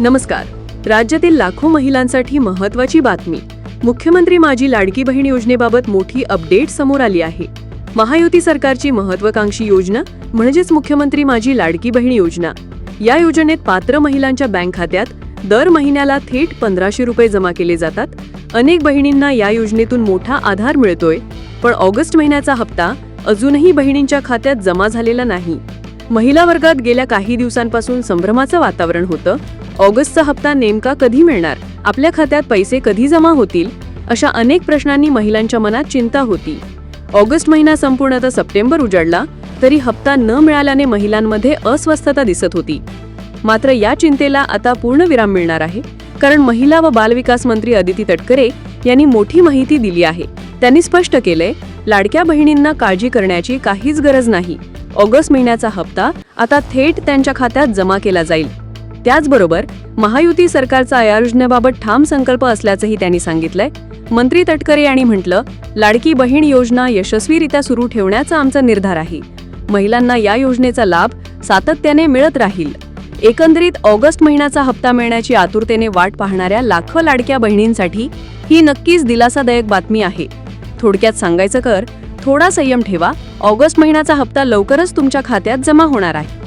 नमस्कार. राज्यातील लाखो महिलांसाठी महत्वाची बातमी. मुख्यमंत्री माझी लाडकी बहीण योजनेबाबत मोठी अपडेट समोर आली आहे. महायुती सरकारची महत्वाकांक्षी योजना म्हणजेच मुख्यमंत्री माझी लाडकी बहीण योजना. या योजनेत पात्र महिलांच्या बँक खात्यात दर महिन्याला थेट पंधराशे रुपये जमा केले जातात. अनेक बहिणींना या योजनेतून मोठा आधार मिळतोय. पण ऑगस्ट महिन्याचा हप्ता अजूनही बहिणींच्या खात्यात जमा झालेला नाही. महिला वर्गात गेल्या काही दिवसांपासून संभ्रमाचं वातावरण होतं. ऑगस्टचा हप्ता नेमका कधी मिळणार? आपल्या खात्यात पैसे कधी जमा होतील? अशा अनेक प्रश्नांनी महिलांच्या मनात चिंता होती. ऑगस्ट महिना संपूर्ण तर सप्टेंबर उजाडला तरी हप्ता न मिळाल्याने महिलांमध्ये अस्वस्थता दिसत होती. मात्र या चिंतेला आता पूर्ण विराम मिळणार आहे कारण महिला व बालविकास मंत्री अदिती तटकरे यांनी मोठी माहिती दिली आहे. त्यांनी स्पष्ट केलंय लाडक्या बहिणींना काळजी करण्याची काहीच गरज नाही. ऑगस्ट महिन्याचा हप्ता आता थेट त्यांच्या खात्यात जमा केला जाईल. त्याचबरोबर महायुती सरकारचा या योजनेबाबत ठाम संकल्प असल्याचंही त्यांनी सांगितलंय. मंत्री तटकरे यांनी म्हटलं लाडकी बहीण योजना यशस्वीरित्या सुरू ठेवण्याचा आमचा निर्धार आहे. महिलांना या योजनेचा लाभ सातत्याने मिळत राहील. एकंदरीत ऑगस्ट महिन्याचा हप्ता मिळण्याची आतुरतेने वाट पाहणाऱ्या लाखो लाडक्या बहिणींसाठी ही नक्कीच दिलासादायक बातमी आहे. थोडक्यात सांगायचं कर थोडा संयम ठेवा. ऑगस्ट महिन्याचा हप्ता लवकरच तुमच्या खात्यात जमा होणार आहे.